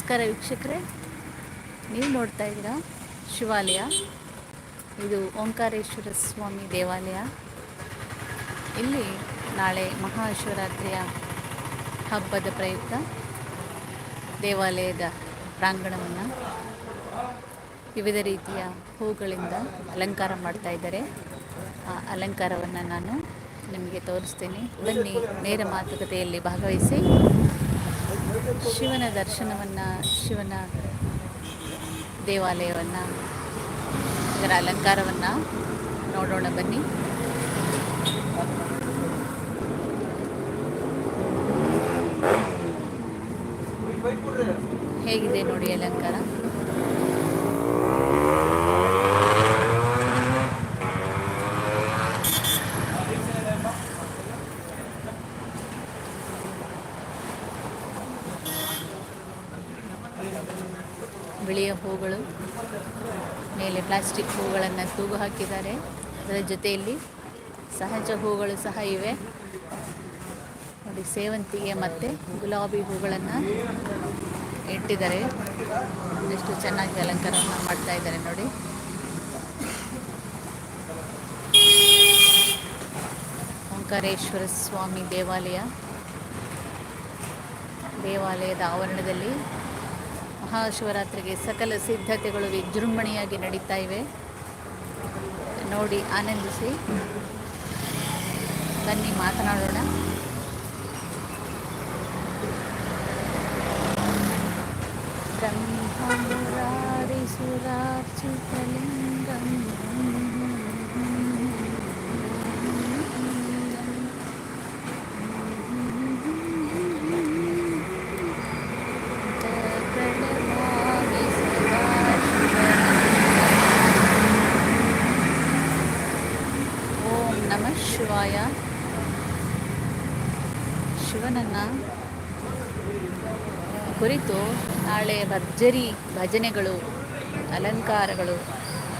ನಮಸ್ಕಾರ ವೀಕ್ಷಕರೇ. ನೀವು ನೋಡ್ತಾ ಇದ್ದೀರಾ ಶಿವಾಲಯ. ಇದು ಓಂಕಾರೇಶ್ವರ ಸ್ವಾಮಿ ದೇವಾಲಯ. ಇಲ್ಲಿ ನಾಳೆ ಮಹಾಶಿವರಾತ್ರಿಯ ಹಬ್ಬದ ಪ್ರಯುಕ್ತ ದೇವಾಲಯದ ಪ್ರಾಂಗಣವನ್ನು ವಿವಿಧ ರೀತಿಯ ಹೂಗಳಿಂದ ಅಲಂಕಾರ ಮಾಡ್ತಾ ಇದ್ದಾರೆ. ಆ ಅಲಂಕಾರವನ್ನು ನಾನು ನಿಮಗೆ ತೋರಿಸ್ತೀನಿ. ಬನ್ನಿ, ನೇರ ಮಾತುಕತೆಯಲ್ಲಿ ಭಾಗವಹಿಸಿ. ಶಿವನ ದರ್ಶನವನ್ನು ಶಿವನ ದೇವಾಲಯವನ್ನು ಇದರ ಅಲಂಕಾರವನ್ನು ನೋಡೋಣ ಬನ್ನಿ. ಹೇಗಿದೆ ನೋಡಿ ಅಲಂಕಾರ? ಬಿಳಿಯ ಹೂಗಳು, ಮೇಲೆ ಪ್ಲಾಸ್ಟಿಕ್ ಹೂಗಳನ್ನು ತೂಗು ಹಾಕಿದ್ದಾರೆ. ಅದರ ಜೊತೆಯಲ್ಲಿ ಸಹಜ ಹೂಗಳು ಸಹ ಇವೆ. ನೋಡಿ, ಸೇವಂತಿಗೆ ಮತ್ತು ಗುಲಾಬಿ ಹೂಗಳನ್ನು ಇಟ್ಟಿದ್ದಾರೆ. ಎಷ್ಟು ಚೆನ್ನಾಗಿ ಅಲಂಕಾರವನ್ನು ಮಾಡ್ತಾ ಇದ್ದಾರೆ ನೋಡಿ. ಓಂಕಾರೇಶ್ವರ ಸ್ವಾಮಿ ದೇವಾಲಯ. ದೇವಾಲಯದ ಆವರಣದಲ್ಲಿ ಮಹಾಶಿವರಾತ್ರಿಗೆ ಸಕಲ ಸಿದ್ಧತೆಗಳು ವಿಜೃಂಭಣೆಯಾಗಿ ನಡೀತಾ ಇವೆ. ನೋಡಿ ಆನಂದಿಸಿ. ಬನ್ನಿ ಮಾತನಾಡೋಣ. ಬ್ರಹ್ಮರಾರಿಸುರಾರ್ಚಿತಲಿಂಗಂ ಓಂ ನಮಃ ಶಿವಾಯ. ಶಿವನನ್ನು ಕುರಿತು ನಾಳೆ ಭರ್ಜರಿ ಭಜನೆಗಳು, ಅಲಂಕಾರಗಳು,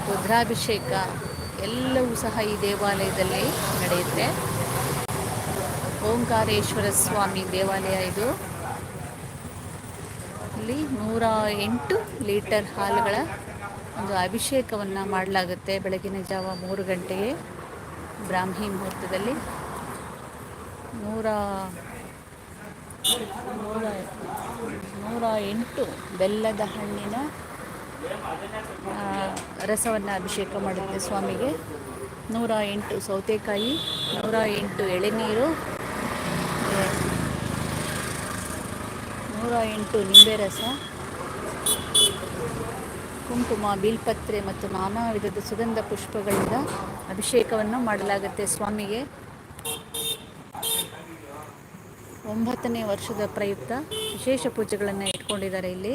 ರುದ್ರಾಭಿಷೇಕ ಎಲ್ಲವೂ ಸಹ ಈ ದೇವಾಲಯದಲ್ಲಿ ನಡೆಯುತ್ತೆ. ಓಂಕಾರೇಶ್ವರ ಸ್ವಾಮಿ ದೇವಾಲಯ ಇದು. ಇಲ್ಲಿ ನೂರ ಎಂಟು ಲೀಟರ್ ಹಾಲುಗಳ ಒಂದು ಅಭಿಷೇಕವನ್ನು ಮಾಡಲಾಗುತ್ತೆ ಬೆಳಗಿನ ಜಾವ ಮೂರು ಗಂಟೆಗೆ. ಬ್ರಾಹ್ಮಿ ಮುಹೂರ್ತದಲ್ಲಿ ನೂರ ನೂರ ನೂರ ಎಂಟು ಬೆಲ್ಲದ ಹಣ್ಣಿನ ರಸವನ್ನು ಅಭಿಷೇಕ ಮಾಡುತ್ತೆ ಸ್ವಾಮಿಗೆ. ನೂರ ಎಂಟು ಸೌತೆಕಾಯಿ, ನೂರ ಎಂಟು ಎಳೆನೀರು ನೂರ ಎಂಟು ನಿಂಬೆ ರಸ ಕುಂಕುಮ ಬೀಲ್ಪತ್ರೆ ಮತ್ತು ನಾನಾ ವಿಧದ ಸುಗಂಧ ಪುಷ್ಪಗಳಿಂದ ಅಭಿಷೇಕವನ್ನು ಮಾಡಲಾಗುತ್ತೆ ಸ್ವಾಮಿಗೆ. ಒಂಬತ್ತನೇ ವರ್ಷದ ಪ್ರಯುಕ್ತ ವಿಶೇಷ ಪೂಜೆಗಳನ್ನು ಇಟ್ಕೊಂಡಿದ್ದಾರೆ ಇಲ್ಲಿ.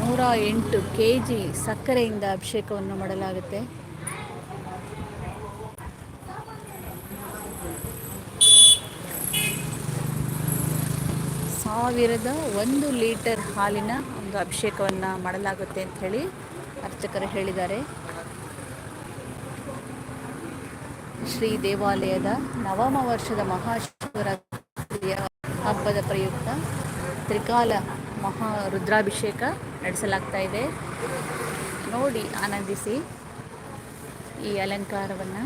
ನೂರ ಎಂಟು ಕೆ ಜಿ ಸಕ್ಕರೆಯಿಂದ ಅಭಿಷೇಕವನ್ನು ಮಾಡಲಾಗುತ್ತೆ. ಸಾವಿರದ ಒಂದು ಲೀಟರ್ ಹಾಲಿನ ಒಂದು ಅಭಿಷೇಕವನ್ನು ಮಾಡಲಾಗುತ್ತೆ ಅಂತ ಹೇಳಿ ಅರ್ಚಕರು ಹೇಳಿದ್ದಾರೆ. ಶ್ರೀ ದೇವಾಲಯದ ನವಮ ವರ್ಷದ ಮಹಾಶಿವರಾತ್ರಿಯ ಹಬ್ಬದ ಪ್ರಯುಕ್ತ ತ್ರಿಕಾಲ ಮಹಾ ರುದ್ರಾಭಿಷೇಕ ನಡೆಸಲಾಗ್ತಾ ಇದೆ. ನೋಡಿ ಆನಂದಿಸಿ ಈ ಅಲಂಕಾರವನ್ನು.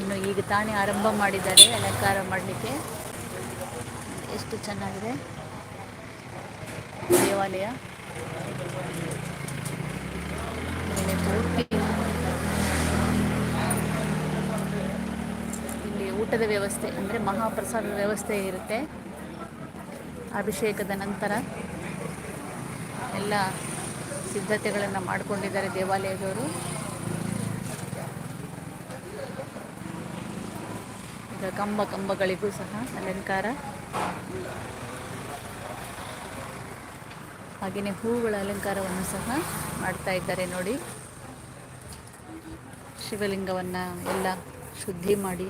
ಇನ್ನು ಈಗ ತಾನೇ ಆರಂಭ ಮಾಡಿದ್ದಾರೆ ಅಲಂಕಾರ ಮಾಡಲಿಕ್ಕೆ. ಎಷ್ಟು ಚೆನ್ನಾಗಿದೆ. ದೇವಾಲಯ ಇಲ್ಲಿ ಊಟದ ವ್ಯವಸ್ಥೆ, ಅಂದರೆ ಮಹಾಪ್ರಸಾದದ ವ್ಯವಸ್ಥೆ ಇರುತ್ತೆ. ಅಭಿಷೇಕದ ನಂತರ ಎಲ್ಲ ಸಿದ್ಧತೆಗಳನ್ನು ಮಾಡಿಕೊಂಡಿದ್ದಾರೆ ದೇವಾಲಯದವರು. ಈಗ ಕಂಬ ಕಂಬಗಳಿಗೂ ಸಹ ಅಲಂಕಾರ. ಹಾಗೆಯೇ ಹೂಗಳ ಅಲಂಕಾರವನ್ನು ಸಹ ಮಾಡ್ತಾ ಇದ್ದಾರೆ ನೋಡಿ. ಶಿವಲಿಂಗವನ್ನು ಎಲ್ಲ ಶುದ್ಧಿ ಮಾಡಿ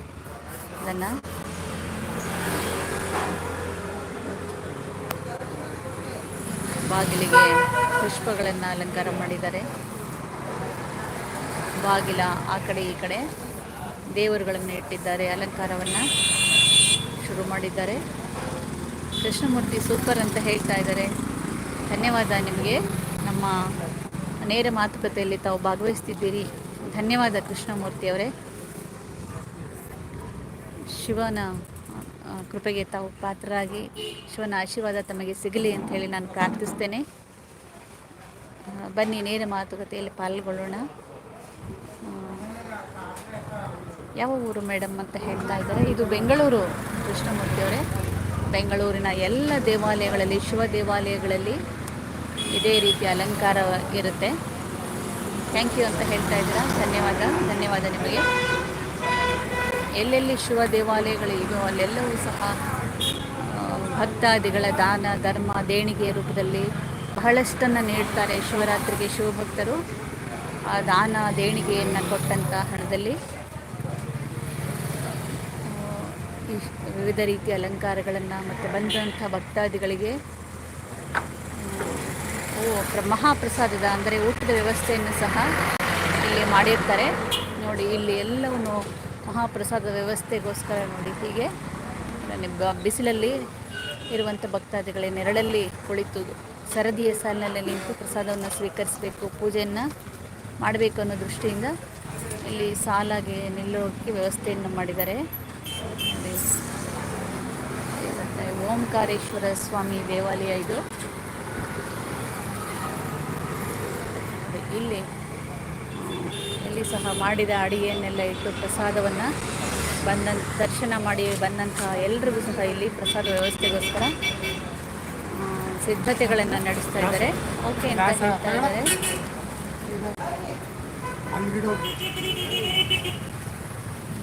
ಅದನ್ನು ಬಾಗಿಲಿಗೆ ಪುಷ್ಪಗಳನ್ನು ಅಲಂಕಾರ ಮಾಡಿದ್ದಾರೆ. ಬಾಗಿಲ ಆ ಕಡೆ ಈ ಕಡೆ ದೇವರುಗಳನ್ನು ಇಟ್ಟಿದ್ದಾರೆ, ಅಲಂಕಾರವನ್ನು ಶುರು ಮಾಡಿದ್ದಾರೆ. ಕೃಷ್ಣಮೂರ್ತಿ ಸೂಪರ್ ಅಂತ ಹೇಳ್ತಾ ಇದ್ದಾರೆ. ಧನ್ಯವಾದ ನಿಮಗೆ. ನಮ್ಮ ನೇರ ಮಾತುಕತೆಯಲ್ಲಿ ತಾವು ಭಾಗವಹಿಸ್ತಿದ್ದೀರಿ. ಧನ್ಯವಾದ ಕೃಷ್ಣಮೂರ್ತಿಯವರೇ ಶಿವನ ಕೃಪೆಗೆ ತಾವು ಪಾತ್ರರಾಗಿ, ಶಿವನ ಆಶೀರ್ವಾದ ತಮಗೆ ಸಿಗಲಿ ಅಂತ ಹೇಳಿ ನಾನು ಪ್ರಾರ್ಥಿಸ್ತೇನೆ. ಬನ್ನಿ, ನೇರ ಮಾತುಕತೆಯಲ್ಲಿ ಪಾಲ್ಗೊಳ್ಳೋಣ. ಯಾವ ಊರು ಮೇಡಮ್ ಅಂತ ಹೇಳ್ತಾ ಇದ್ದಾರೆ? ಇದು ಬೆಂಗಳೂರು ಕೃಷ್ಣಮೂರ್ತಿಯವರೇ ಬೆಂಗಳೂರಿನ ಎಲ್ಲ ದೇವಾಲಯಗಳಲ್ಲಿ, ಶಿವ ದೇವಾಲಯಗಳಲ್ಲಿ ಇದೇ ರೀತಿ ಅಲಂಕಾರ ಇರುತ್ತೆ ಥ್ಯಾಂಕ್ ಯು ಅಂತ ಹೇಳ್ತಾ ಇದ್ದೀರಾ? ಧನ್ಯವಾದ. ಧನ್ಯವಾದ ನಿಮಗೆ. ಎಲ್ಲೆಲ್ಲಿ ಶಿವ ದೇವಾಲಯಗಳಿವೆಯೋ ಅಲ್ಲೆಲ್ಲವೂ ಸಹ ಭಕ್ತಾದಿಗಳ ದಾನ, ಧರ್ಮ, ದೇಣಿಗೆಯ ರೂಪದಲ್ಲಿ ಬಹಳಷ್ಟನ್ನು ನೀಡ್ತಾರೆ ಶಿವರಾತ್ರಿಗೆ ಶಿವಭಕ್ತರು. ಆ ದಾನ, ದೇಣಿಗೆಯನ್ನು ಕೊಟ್ಟಂಥ ಹಣದಲ್ಲಿ. ವಿವಿಧ ರೀತಿಯ ಅಲಂಕಾರಗಳನ್ನು ಮತ್ತು ಬಂದಂಥ ಭಕ್ತಾದಿಗಳಿಗೆ ಮಹಾಪ್ರಸಾದದ ಅಂದರೆ ಊಟದ ವ್ಯವಸ್ಥೆಯನ್ನು ಸಹ ಇಲ್ಲಿ ಮಾಡಿರ್ತಾರೆ. ನೋಡಿ, ಇಲ್ಲಿ ಎಲ್ಲವನ್ನು ಮಹಾಪ್ರಸಾದ ವ್ಯವಸ್ಥೆಗೋಸ್ಕರ ನೋಡಿ, ಹೀಗೆ ಬಿಸಿಲಲ್ಲಿ ಇರುವಂಥ ಭಕ್ತಾದಿಗಳೇ, ನೆರಳಲ್ಲಿ ಕುಳಿತು ಸರದಿಯ ಸಾಲಿನಲ್ಲಿ ನಿಂತು ಪ್ರಸಾದವನ್ನು ಸ್ವೀಕರಿಸಬೇಕು, ಪೂಜೆಯನ್ನು ಮಾಡಬೇಕು ಅನ್ನೋ ದೃಷ್ಟಿಯಿಂದ ಇಲ್ಲಿ ಸಾಲಾಗಿ ನಿಲ್ಲೋಕ್ಕೆ ವ್ಯವಸ್ಥೆಯನ್ನು ಮಾಡಿದ್ದಾರೆ. ಓಂಕಾರೇಶ್ವರ ಸ್ವಾಮಿ ದೇವಾಲಯ ಇದು ನೋಡಿ, ಇಲ್ಲಿ ಇಲ್ಲಿ ಸಹ ಮಾಡಿದ ಅಡಿಗೆಯನ್ನೆಲ್ಲ ಇಟ್ಟು ಪ್ರಸಾದವನ್ನು ಬಂದ ದರ್ಶನ ಮಾಡಿ ಬಂದಂತಹ ಎಲ್ರಿಗೂ ಸಹ ಇಲ್ಲಿ ಪ್ರಸಾದ ವ್ಯವಸ್ಥೆಗೋಸ್ಕರ ಸಿದ್ಧತೆಗಳನ್ನು ನಡೆಸ್ತಾ ಇದ್ದಾರೆ. ಓಕೆ ಅಂತ ಹೇಳ್ತಾ ಇದ್ದಾರೆ.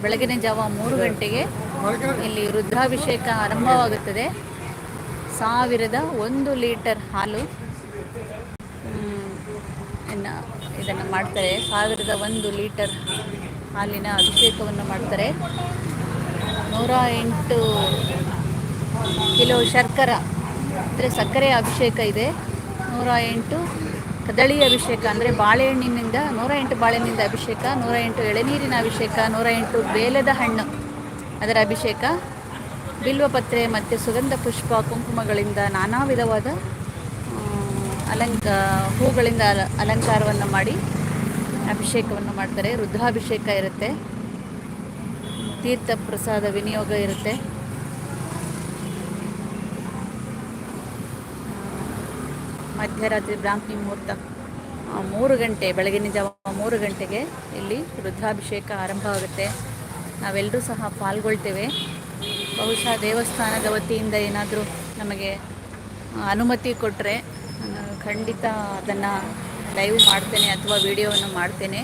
ಬೆಳಗಿನ ಜಾವ ಮೂರು ಗಂಟೆಗೆ ಇಲ್ಲಿ ರುದ್ರಾಭಿಷೇಕ ಆರಂಭವಾಗುತ್ತದೆ. ಸಾವಿರದ ಒಂದು ಲೀಟರ್ ಹಾಲು ಇನ್ನು ಇದನ್ನು ಮಾಡ್ತಾರೆ. ಸಾವಿರದ ಒಂದು ಲೀಟರ್ ಹಾಲಿನ ಅಭಿಷೇಕವನ್ನು ಮಾಡ್ತಾರೆ. ನೂರ ಎಂಟು ಕಿಲೋ ಶರ್ಕರ, ಅಂದರೆ ಸಕ್ಕರೆ ಅಭಿಷೇಕ ಇದೆ. ನೂರ ಎಂಟು ಕದಳಿ ಅಭಿಷೇಕ, ಅಂದರೆ ಬಾಳೆಹಣ್ಣಿನಿಂದ ನೂರ ಎಂಟು ಬಾಳೆಹಣ್ಣಿಂದ ಅಭಿಷೇಕ, ನೂರ ಎಂಟು ಎಳೆನೀರಿನ ಅಭಿಷೇಕ, ನೂರ ಎಂಟು ಬೇಲದ ಹಣ್ಣು ಅದರ ಅಭಿಷೇಕ. ಬಿಲ್ವಪತ್ರೆ ಮತ್ತು ಸುಗಂಧ ಪುಷ್ಪ, ಕುಂಕುಮಗಳಿಂದ ನಾನಾ ವಿಧವಾದ ಅಲಂಕ, ಹೂಗಳಿಂದ ಅಲ- ಅಲಂಕಾರವನ್ನು ಮಾಡಿ, ಅಭಿಷೇಕವನ್ನು ಮಾಡ್ತಾರೆ. ರುದ್ರಾಭಿಷೇಕ ಇರುತ್ತೆ. ತೀರ್ಥ ಪ್ರಸಾದ, ವಿನಿಯೋಗ ಇರುತ್ತೆ. ಮಧ್ಯರಾತ್ರಿ ಬ್ರಾಹ್ಮಿ ಮುಹೂರ್ತ. ಮೂರು ಗಂಟೆ, ಬೆಳಗಿನ ಜಾವ ಮೂರು ಗಂಟೆಗೆ ಇಲ್ಲಿ ರುದ್ರಾಭಿಷೇಕ ಆರಂಭ ಆಗುತ್ತೆ ನಾವೆಲ್ಲರೂ ಸಹ ಪಾಲ್ಗೊಳ್ತೇವೆ. ಬಹುಶಃ ದೇವಸ್ಥಾನದ ವತಿಯಿಂದ ಏನಾದರೂ ನಮಗೆ ಅನುಮತಿ ಕೊಟ್ಟರೆ ಖಂಡಿತ ಅದನ್ನು ಲೈವ್ ಮಾಡ್ತೇನೆ ಅಥವಾ ವಿಡಿಯೋವನ್ನು ಮಾಡ್ತೇನೆ.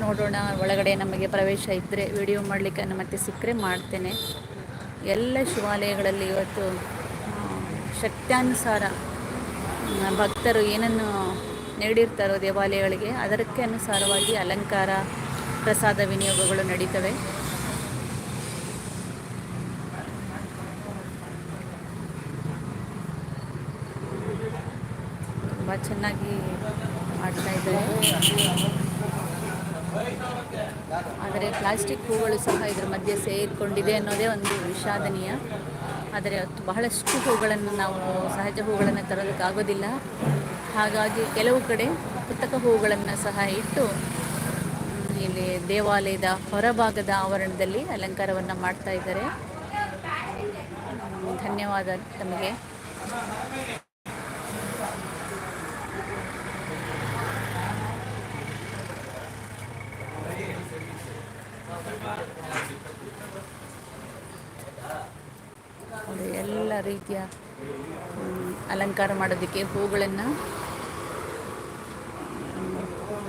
ನೋಡೋಣ, ಒಳಗಡೆ ನಮಗೆ ಪ್ರವೇಶ ಇದ್ದರೆ ವಿಡಿಯೋ ಮಾಡಲಿಕ್ಕೆ ಮತ್ತೆ ಸಿಕ್ಕರೆ ಮಾಡ್ತೇನೆ. ಎಲ್ಲ ಶಿವಾಲಯಗಳಲ್ಲಿ ಇವತ್ತು ಶಕ್ತ್ಯಾನುಸಾರ ಭಕ್ತರು ಏನನ್ನು ನೀಡಿರ್ತಾರೋ ದೇವಾಲಯಗಳಿಗೆ ಅದಕ್ಕೆ ಅನುಸಾರವಾಗಿ ಅಲಂಕಾರ, ಪ್ರಸಾದ ವಿನಿಯೋಗಗಳು ನಡೀತವೆ. ತುಂಬ ಚೆನ್ನಾಗಿ ಮಾಡ್ತಾ ಇದ್ದಾರೆ. ಆದರೆ ಪ್ಲಾಸ್ಟಿಕ್ ಹೂಗಳು ಸಹ ಇದರ ಮಧ್ಯೆ ಸೇರಿಕೊಂಡಿದೆ ಅನ್ನೋದೇ ಒಂದು ವಿಷಾದನೀಯ. ಆದರೆ ಬಹಳಷ್ಟು ಹೂಗಳನ್ನು ನಾವು ಸಹಜ ಹೂಗಳನ್ನು ತರೋದಕ್ಕಾಗೋದಿಲ್ಲ. ಹಾಗಾಗಿ ಕೆಲವು ಕಡೆ ಕೃತಕ ಹೂಗಳನ್ನು ಸಹ ಇಟ್ಟು ಇಲ್ಲಿ ದೇವಾಲಯದ ಹೊರಭಾಗದ ಆವರಣದಲ್ಲಿ ಅಲಂಕಾರವನ್ನು ಮಾಡ್ತಾ ಇದ್ದಾರೆ. ಧನ್ಯವಾದ ತಮಗೆ ನೋಡಿ, ಎಲ್ಲ ರೀತಿಯ ಅಲಂಕಾರ ಮಾಡೋದಕ್ಕೆ ಹೂಗಳನ್ನು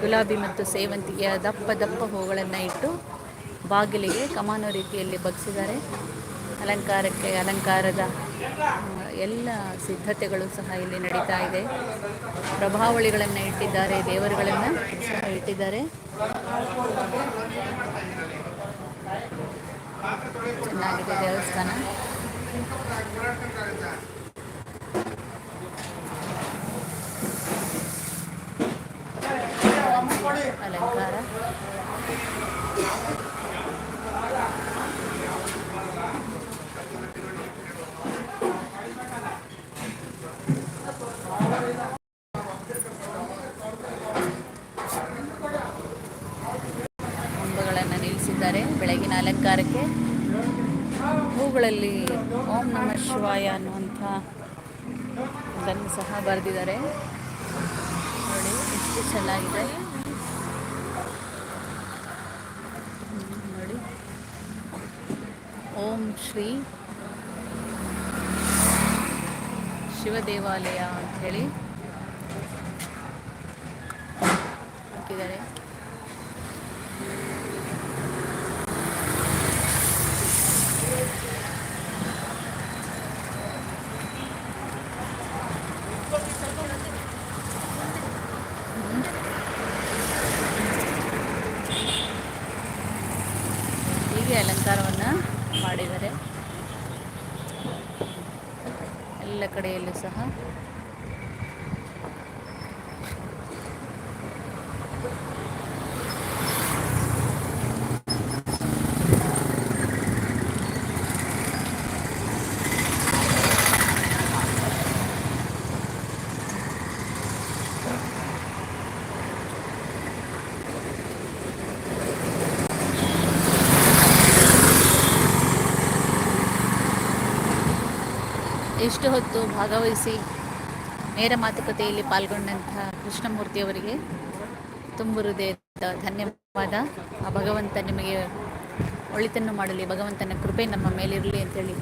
ಗುಲಾಬಿ ಮತ್ತು ಸೇವಂತಿಗೆಯ ದಪ್ಪ ದಪ್ಪ ಹೂಗಳನ್ನು ಇಟ್ಟು ಬಾಗಿಲಿಗೆ ಕಮಾನು ರೀತಿಯಲ್ಲಿ ಬಗ್ಸಿದ್ದಾರೆ. ಅಲಂಕಾರಕ್ಕೆ ಅಲಂಕಾರದ ಎಲ್ಲ ಸಿದ್ಧತೆಗಳು ಸಹ ಇಲ್ಲಿ ನಡೀತಾ ಇದೆ. ಪ್ರಭಾವಳಿಗಳನ್ನು ಇಟ್ಟಿದ್ದಾರೆ, ದೇವರುಗಳನ್ನು ಸಹ ಇಟ್ಟಿದ್ದಾರೆ. ಚೆನ್ನಾಗಿದೆ ದೇವಸ್ಥಾನ. ಅಲಂಕಾರ ಕುಂಭಗಳನ್ನು ನಿಲ್ಲಿಸಿದ್ದಾರೆ. ಬೆಳಗಿನ ಅಲಂಕಾರಕ್ಕೆ ಹೂಗಳಲ್ಲಿ ಓಂ ನಮ ಶಿವಾಯ ಅನ್ನುವಂಥ ಇದನ್ನು ಸಹ ಬರೆದಿದ್ದಾರೆ. ನೋಡಿ, ಎಷ್ಟು ಚೆನ್ನಾಗಿದೆ. ನೋಡಿ. ಓಂ ಶ್ರೀ ಶಿವ ದೇವಾಲಯ ಅಂತ ಹೇಳಿ ಹಾಕಿದ್ದಾರೆ ಹೀಗೆ ಅಲಂಕಾರವನ್ನು ಮಾಡಿದ್ದಾರೆ ಎಲ್ಲ ಕಡೆಯಲ್ಲೂ ಸಹ ಎಷ್ಟು ಹೊತ್ತು ಭಾಗವಹಿಸಿ ನೇರ ಮಾತುಕತೆಯಲ್ಲಿ ಪಾಲ್ಗೊಂಡಂತಹ ಕೃಷ್ಣಮೂರ್ತಿಯವರಿಗೆ ತುಂಬ ಹೃದಯದ ಧನ್ಯವಾದ. ಆ ಭಗವಂತ ನಿಮಗೆ ಒಳಿತನ್ನು ಮಾಡಲಿ, ಭಗವಂತನ ಕೃಪೆ ನಮ್ಮ ಮೇಲಿರಲಿ ಅಂತೇಳಿ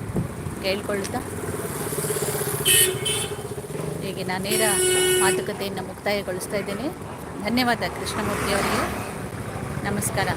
ಕೇಳಿಕೊಳ್ಳುತ್ತಾ ಹೀಗೆ ನಾನು ನೇರ ಮಾತುಕತೆಯನ್ನು ಮುಕ್ತಾಯಗೊಳಿಸ್ತಾ ಇದ್ದೇನೆ. ಧನ್ಯವಾದ ಕೃಷ್ಣಮೂರ್ತಿಯವರಿಗೆ ನಮಸ್ಕಾರ.